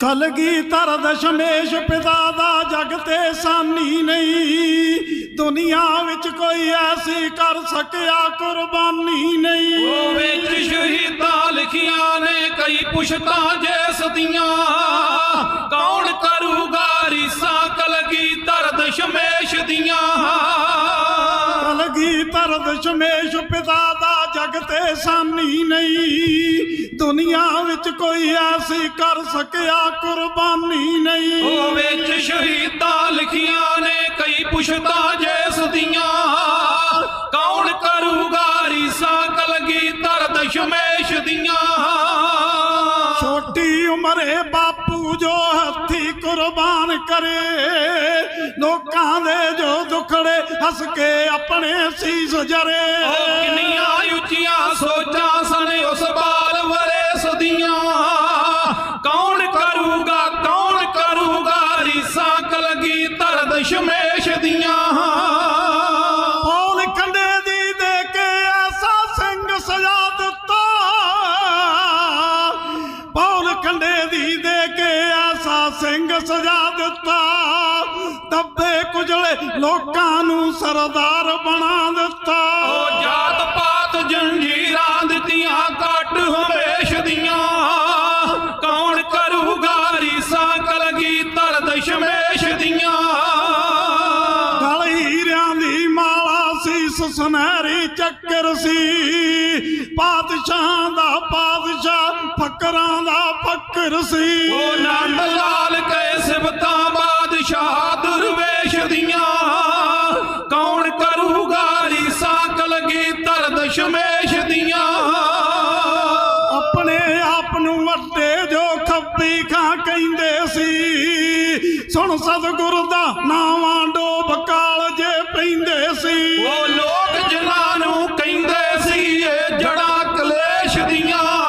ਕਲਗੀ ਤਰ ਦਸ਼ਮੇਸ਼ ਪਿਤਾ ਦਾ ਜਗ ਤੇ ਸਾਨੀ ਨਹੀਂ। ਦੁਨੀਆ ਵਿੱਚ ਕੋਈ ਐਸੀ ਕਰ ਸਕਿਆ ਕੁਰਬਾਨੀ ਨਹੀਂ। ਉਹ ਵਿੱਚ ਸ਼ਹੀਦਾਂ ਲਿਖੀਆਂ ਨੇ ਕਈ ਪੁਸ਼ਤਾਂ ਜੇ ਸਦੀਆਂ। ਕੌਣ ਕਰੂਗਾ ਰੀਸਾਂ ਕਲਗੀ ਦਰਦ ਸ਼ਮੇਸ਼ ਦੀਆਂ। ਕਲਗੀ ਤਰ ਦਸ਼ਮੇਸ਼ ਪਿਤਾ ਦਾ ਜਗ ਤੇ ਸਾਨੀ ਨਹੀਂ। ਦੁਨੀਆ ਵਿੱਚ ਕੋਈ ਐਸੀ ਕਰ ਸਕਿਆ ਕੁਰਬਾਨੀ ਨਹੀਂ। ਉਹ ਵਿੱਚ ਸ਼ਹੀਦਾਂ ਲਿਖੀਆਂ ਨੇ ਕਈ ਪੁਸ਼ਤਾਂ ਜੇ ਸਦੀਆਂ। ਕੌਣ ਕਰੂਗਾ ਰੀਸਾਂ ਕਲਗੀ ਦਰਦ ਸ਼ਮੇਸ਼ ਦੀਆਂ। ਛੋਟੀ ਉਮਰੇ ਬਾਪੂ ਜੋ ਹੱਥੀ ਕੁਰਬਾਨ ਕਰੇ। ਲੋਕਾਂ ਦੇ ਜੋ ਦੁਖੜੇ ਹੱਸ ਕੇ ਆਪਣੇ ਸੀਸ ਜਰੇ ਕਿੰਨੀਆਂ ਉੱਚੀਆਂ ਸੋਚਾਂ ਸਜਾ ਦਿੱਤਾ ਦੱਬੇ ਕੁਜਲੇ ਲੋਕਾਂ ਨੂੰ ਸਰਦਾਰ ਬਣਾ ਦਿੱਤਾ। ਉਹ ਜਾਤ ਪਾਤ ਜੰਜੀਰਾਂ ਦਿੱਤੀਆਂ ਕੱਟ ਹਮੇਸ਼ ਦੀਆਂ। ਕੌਣ ਕਰੂਗਾ ਰੀਸਾਂ ਕਲਗੀ ਦਰਦ ਸ਼ਮੇਸ਼ ਦੀਆਂ। ਗਲ ਹੀਰਿਆਂ ਦੀ ਮਾਲਾ ਸੀ ਸੁਨਹਿਰੀ ਚੱਕਰ ਸੀ। ਪਾਤਸ਼ਾਹ ਦਾ ਪਾਤਸ਼ਾਹ ਫਕਰਾਂ ਦਾ ਫਕਰ ਸੀ। ਉਹ ਨੰਦ ਲਾਲ ਕੈ ਸਿਬਤਾਂ ਬਾਦਸ਼ਾਹ ਦੁਰਵੇਸ਼ ਦੀਆਂ। ਕੌਣ ਕਰੂਗਾ ਰੀਸਾਂ ਕਲਗੀ ਦਰਦ ਸ਼ਮੇਸ਼ ਦੀਆਂ। ਆਪਣੇ ਆਪ ਨੂੰ ਵੱਡੇ ਜੋ ਖੱਬੀ ਖਾਂ ਕਹਿੰਦੇ ਸੀ। ਸੁਣ ਸਤਿਗੁਰ ਦਾ ਨਾਵਾਂ ਡੋਬ ਕਾਲ ਜੇ ਪੈਂਦੇ ਸੀ। ਉਹ ਲੋਕ ਜਿਨ੍ਹਾਂ ਨੂੰ ਕਹਿੰਦੇ ਸੀ ਇਹ ਜੜਾ ਕਲੇਸ਼ ਦੀਆਂ।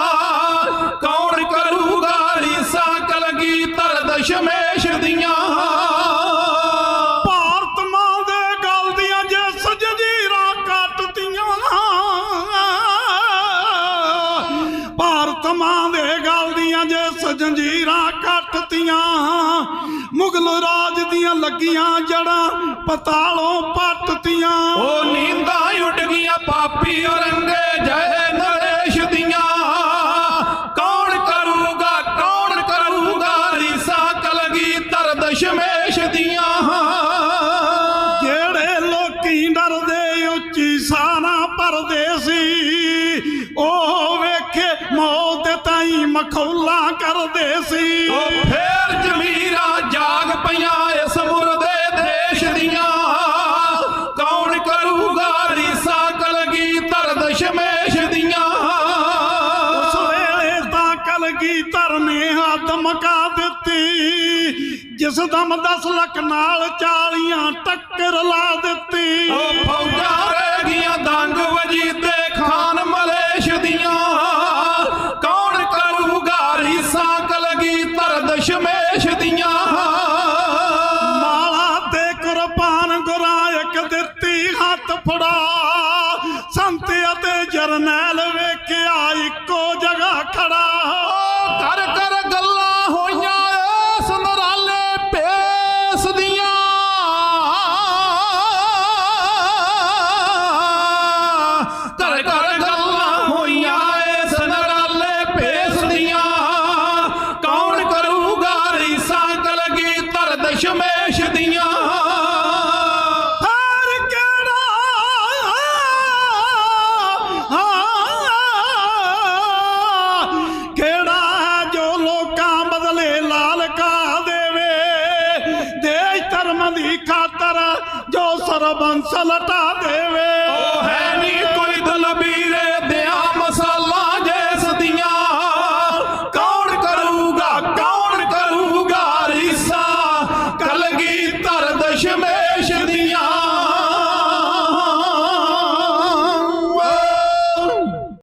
ਸਜਜੀਰਾਂ ਕੱਟਤੀਆਂ, ਮੁਗਲ ਰਾਜ ਦੀਆਂ ਲੱਗੀਆਂ ਜੜਾਂ ਪਤਾਲੋਂ ਪੱਟਤੀਆਂ। ਉਹ ਨੀਂਦਾਂ ਉੱਡ ਗਈਆਂ, ਪਾਪੀ ਔਰ ਤਾਈ ਮਖੌਲਾ ਕਰਦੇ ਸੀ। ਉਹ ਫੇਰ ਜ਼ਮੀਰਾਂ ਜਾਗ ਪਈਆਂ ਇਸ ਮੁਰਦੇ ਦੇਸ਼ ਦੀਆਂ। ਕੌਣ ਕਰੂਗਾ ਰੀਸਾਂ ਕਲਗੀ ਦਰਦ ਸ਼ਮੇਸ਼ ਦੀਆਂ। ਉਸ ਵੇਲੇ ਤਾਂ ਕਲਗੀ ਧਰਨੇ ਹੱਦ ਮਕਾ ਦਿੱਤੀ। ਜਿਸ ਦਮ 10 ਲੱਖ ਨਾਲ ਚਾਲੀਆਂ ਟੱਕਰ ਲਾ ਦਿੱਤੀ। ਦਰਦ ਸ਼ਮੇਸ਼ ਦੀਆਂ। ਮਾਲਾ ਤੇ ਕੁਰਬਾਨ ਗੁਰਾਇਕ ਦਿੱਤੀ ਹੱਥ ਫੜਾ। ਸੰਤ ਅਤੇ ਜਰਨੈਲ ਵੇਖਿਆ ਇੱਕੋ ਜਗ੍ਹਾ ਖੜਾ। ਕਰ ਕਰ ਗੱਲਾਂ ਦੇਵੇ ਦੇਸ਼